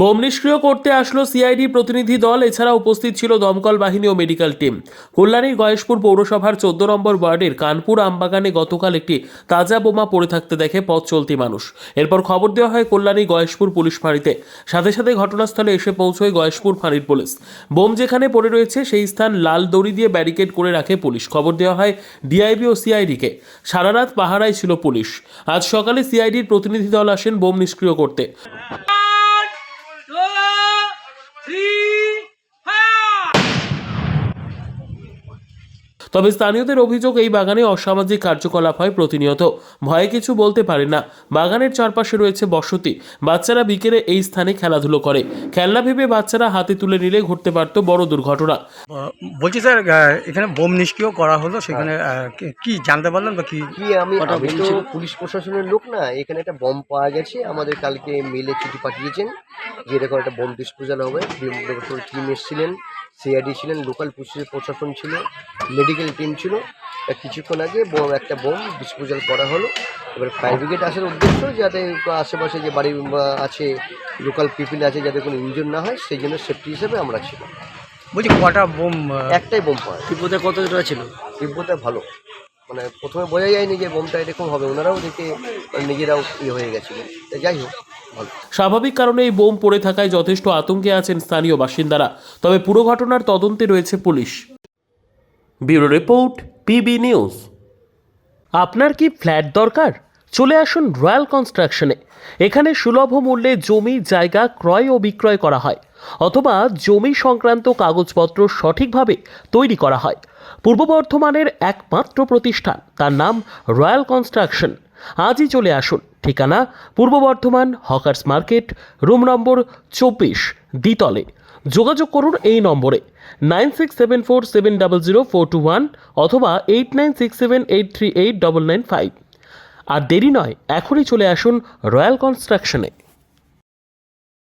Bomb নিষ্ক্রিয় করতে আসলো সিআইডি প্রতিনিধি দল, এছাড়া উপস্থিত ছিল দমকল বাহিনী ও মেডিকেল টিম। কল্যাণীর গয়েশপুর পৌরসভার চোদ্দ নম্বর ওয়ার্ডের কানপুর আমবাগানে গতকাল একটি তাজা বোমা পড়ে থাকতে দেখে পথ চলতি মানুষ। এরপর খবর দেওয়া হয় কল্যাণী গয়েশপুর পুলিশ ফাঁড়িতে। সাথে সাথে ঘটনাস্থলে এসে পৌঁছয় গয়েশপুর ফাঁড়ির পুলিশ। বোম যেখানে পড়ে রয়েছে, সেই স্থান লাল দড়ি দিয়ে ব্যারিকেড করে রাখে পুলিশ। খবর দেওয়া হয় ডিআইবি ও সিআইডিকে। সারা রাত পাহারায় ছিল পুলিশ। আজ সকালে সিআইডির প্রতিনিধি দল আসেন বোম নিষ্ক্রিয় করতে। তবে স্থানীয়দের অভিযোগ এই বাগানে অসামাজিক কার্যকলাপ হয় প্রতিনিয়ত। ভয়ে কিছু বলতে পারে না। বাগানের চারপাশে রয়েছে বসতি। বাচ্চারা বিকেলে এই স্থানে খেলাধুলো করে। খেলনা ভেবে বাচ্চারা হাতে তুলে নিলে ঘটতে পারত বড় দুর্ঘটনা। আহ, বলছি স্যার এখানে বোম নিষ্ক্রিয় করা হলো সেখানে আহ, কি- জানতে পারলেন বা কি কি আমি আমি তো পুলিশ প্রশাসনের লোক না এখানে একটা বম পাওয়া গেছে। আমাদের কালকে মেলে চিঠি পাঠিয়েছেন যে এরকম একটা বোম ডিসপোজাল হবে। টিম এসেছিলেন। সিআইডি ছিলেন লোকাল পুলিশ প্রশাসন ছিল মেডিকেল টিম ছিল। কিছুক্ষণ আগে বোম একটা বোম ডিসপোজাল করা হলো। এবার ফায়ার ব্রিগেড আসার উদ্দেশ্য যাতে আশেপাশে যে বাড়ি আছে লোকাল পিপিল আছে যাতে কোনো ইনজুর না হয় সেই জন্য সেফটি হিসেবে আমরা ছিলাম। বলছি কটা বোম একটাই বোম পাওয়া তিব্বতে কতটা ছিল? তিব্বতে ভালো। মানে প্রথমে বোঝা যায়নি যে বোমটা এরকম হবে। ওনারাও দেখে নিজেরাও ইয়ে হয়ে গেছিল। যাই হোক স্বাভাবিক কারণে এই বোম পড়ে থাকায় যথেষ্ট আতঙ্কে আছেন স্থানীয় বাসিন্দারা। তবে পুরো ঘটনার তদন্তে রয়েছে police. Bureau report PB news. আপনার কি ফ্ল্যাট দরকার? চলে আসুন রয়্যাল কনস্ট্রাকশনে। এখানে সুলভ মূল্যে জমি জায়গা ক্রয় ও বিক্রয় করা হয় অথবা জমি সংক্রান্ত কাগজপত্র সঠিকভাবে তৈরি করা হয়। পূর্ব বর্ধমানের একমাত্র প্রতিষ্ঠান তার নাম রয়্যাল কনস্ট্রাকশন। আজই চলে আসুন। ঠিকানা Purba Bardhaman hawkers market, room number চব্বিশ, দ্বিতলে। যোগাযোগ করুন এই নম্বরে nine six seven four seven double zero four two one অথবা eight nine six seven eight three eight double nine five. আর দেরি নয়, এখনই চলে আসুন রয়্যাল কনস্ট্রাকশনে।